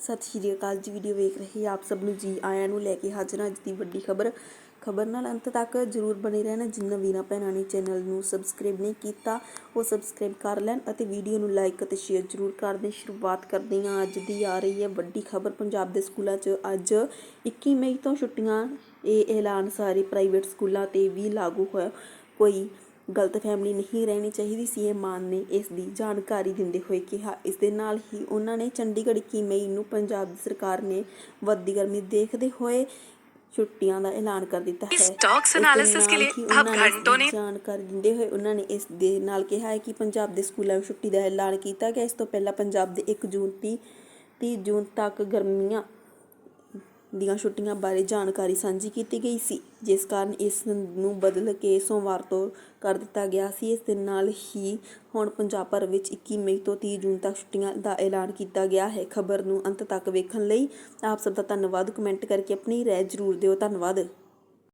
ਸਤਿ ਸ਼੍ਰੀ ਅਕਾਲ। ਜੀ ਵੀਡੀਓ ਵੇਖ ਰਹੇ ਆਪ ਸਭ ਨੂੰ ਜੀ ਆਇਆਂ ਨੂੰ ਲੈ ਕੇ ਹਾਜ਼ਰ ਹਾਂ ਅੱਜ ਦੀ ਵੱਡੀ ਖਬਰ। ਖਬਰ ਨਾਲ ਅੰਤ ਤੱਕ ਜਰੂਰ ਬਣੇ ਰਹਿਣਾ। ਜਿਨ੍ਹਾਂ ਵੀਰਾਂ ਭੈਣਾਂ ਨੇ ਚੈਨਲ ਨੂੰ ਸਬਸਕ੍ਰਾਈਬ ਨਹੀਂ ਕੀਤਾ, ਉਹ ਸਬਸਕ੍ਰਾਈਬ ਕਰ ਲੈਣ ਅਤੇ ਵੀਡੀਓ ਨੂੰ ਲਾਈਕ ਅਤੇ ਸ਼ੇਅਰ ਜਰੂਰ ਕਰ ਦੇਣ ਸ਼ੁਰੂਆਤ ਕਰਦੇ ਹਾਂ। ਅੱਜ ਦੀ ਆ ਰਹੀ ਹੈ ਵੱਡੀ ਖਬਰ। ਪੰਜਾਬ ਦੇ ਸਕੂਲਾਂ 'ਚ ਅੱਜ 21 ਮਈ ਤੋਂ ਛੁੱਟੀਆਂ। ਇਹ ਐਲਾਨ ਸਾਰੇ ਪ੍ਰਾਈਵੇਟ ਸਕੂਲਾਂ ਤੇ ਵੀ ਲਾਗੂ ਹੋਇਆ। ਕੋਈ ਗਲਤ ਫਹਿਮੀ ਨਹੀਂ ਰਹਿਣੀ ਚਾਹੀਦੀ ਸੀਐਮ ਮਾਨ ਨੇ ਇਸ ਦੀ ਜਾਣਕਾਰੀ ਦਿੰਦੇ ਹੋਏ ਕਿਹਾ। ਇਸ ਦੇ ਨਾਲ ਹੀ ਉਹਨਾਂ ਨੇ ਚੰਡੀਗੜ੍ਹ ਕੀ ਮਈ ਨੂੰ ਪੰਜਾਬ ਦੀ ਸਰਕਾਰ ਨੇ ਵੱਧਦੀ ਗਰਮੀ ਦੇਖਦੇ ਹੋਏ ਛੁੱਟੀਆਂ ਦਾ ਐਲਾਨ ਕਰ ਦਿੱਤਾ ਹੈ। ਸਟਾਕਸ ਐਨਾਲਿਸਿਸ ਕੇ ਲਈ ਆਪ ਘੰਟੋਂ ਨੇ ਜਾਣਕਾਰੀ ਦਿੰਦੇ ਹੋਏ ਉਹਨਾਂ ਨੇ ਇਸ ਦੇ ਨਾਲ ਕਿਹਾ ਹੈ ਕਿ ਪੰਜਾਬ ਦੇ ਸਕੂਲਾਂ ਵਿੱਚ ਛੁੱਟੀ ਦਾ ਐਲਾਨ ਕੀਤਾ ਗਿਆ। ਇਸ ਤੋਂ ਪਹਿਲਾਂ ਪੰਜਾਬ ਦੇ 1 ਜੂਨ ਦੀ ਜੂਨ ਤੱਕ ਗਰਮੀਆਂ ਦੀਆਂ ਛੁੱਟੀਆਂ ਬਾਰੇ ਜਾਣਕਾਰੀ ਸਾਂਝੀ ਕੀਤੀ ਗਈ ਸੀ, ਜਿਸ ਕਾਰਨ ਇਸ ਨੂੰ ਬਦਲ ਕੇ ਸੋਮਵਾਰ ਤੋਂ ਕਰ ਦਿੱਤਾ ਗਿਆ ਸੀ। ਇਸ ਦੇ ਨਾਲ ਹੀ ਹੁਣ ਪੰਜਾਬ ਭਰ ਵਿੱਚ 21 ਮਈ ਤੋਂ 30 ਜੂਨ ਤੱਕ ਛੁੱਟੀਆਂ ਦਾ ਐਲਾਨ ਕੀਤਾ ਗਿਆ ਹੈ। ਖਬਰ ਨੂੰ ਅੰਤ ਤੱਕ ਵੇਖਣ ਲਈ ਆਪ ਸਭ ਦਾ ਧੰਨਵਾਦ। ਕਮੈਂਟ ਕਰਕੇ ਆਪਣੀ ਰਾਏ ਜ਼ਰੂਰ ਦਿਓ। ਧੰਨਵਾਦ।